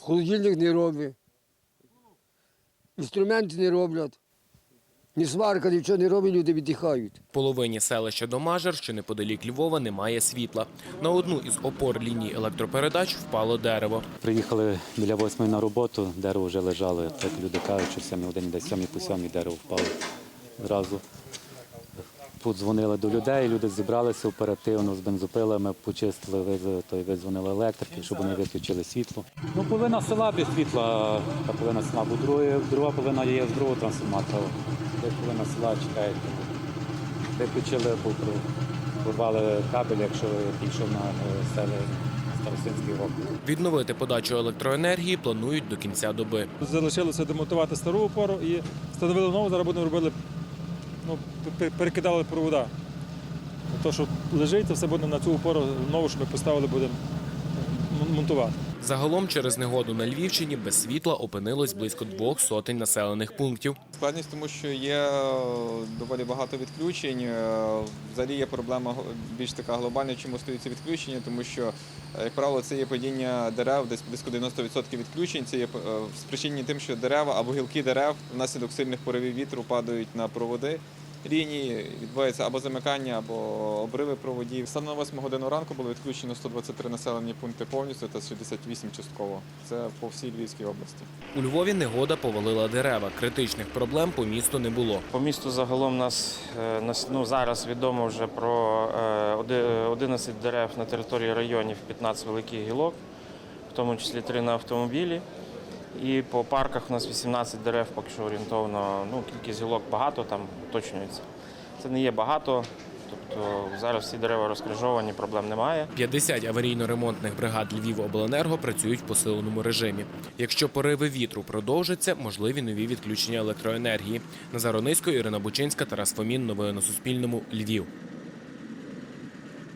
Холодильник не робить. Інструменти не роблять. Ні сварка, нічого не робить, люди віддихають. В половині селища Домажер, що неподалік Львова, немає світла. На одну із опор лінії електропередач впало дерево. Приїхали біля восьми на роботу, дерево вже лежало, як люди кажуть, що в сьомій годині, десь сьомій по сьомій дерево впало зразу. Подзвонили до людей, люди зібралися оперативно з бензопилами, почистили, визвали, то й визвонили електрики, щоб вони виключили світло. Ну, половина села без світла, та половина села, бо друга, друга половина є з другого трансформатора. Десь половина села чекає. Виключили, порвали кабель, якщо пішов на е, селі. Відновити подачу електроенергії планують до кінця доби. Залишилося демонтувати стару опору і встановили нову, зараз будемо робили, ну, пер- перекидали провода. То, що лежить, це все буде на цю опору нову, що ми поставили, будемо мон- монтувати. Загалом через негоду на Львівщині без світла опинилось близько двох сотень населених пунктів. Складність, тому що є е, доволі багато відключень. Е, Взагалі є проблема більш така глобальна, чому стаються відключення, тому що, е, як правило, це є падіння дерев, десь близько 90% відключень. Це є спричинені тим, що дерева або гілки дерев внаслідок сильних поривів вітру падають на проводи. Лінії відбувається або замикання, або обриви проводів. Саме на 8 годину ранку було відключено 123 населені пункти повністю та 68 частково. Це по всій Львівській області. У Львові негода повалила дерева. Критичних проблем по місту не було. По місту загалом нас, е, ну, зараз відомо вже про е, 11 дерев на території районів, 15 великих гілок, в тому числі 3 на автомобілі. І по парках у нас 18 дерев, поки що орієнтовно. Ну, кількість гілок багато, там уточнюється. Це не є багато, тобто зараз всі дерева розкрижовані, проблем немає. 50 аварійно-ремонтних бригад Львівобленерго працюють в посиленому режимі. Якщо пориви вітру продовжаться, можливі нові відключення електроенергії. Назар Онисько, Ірина Бучинська, Тарас Фомін. Новини на Суспільному. Львів.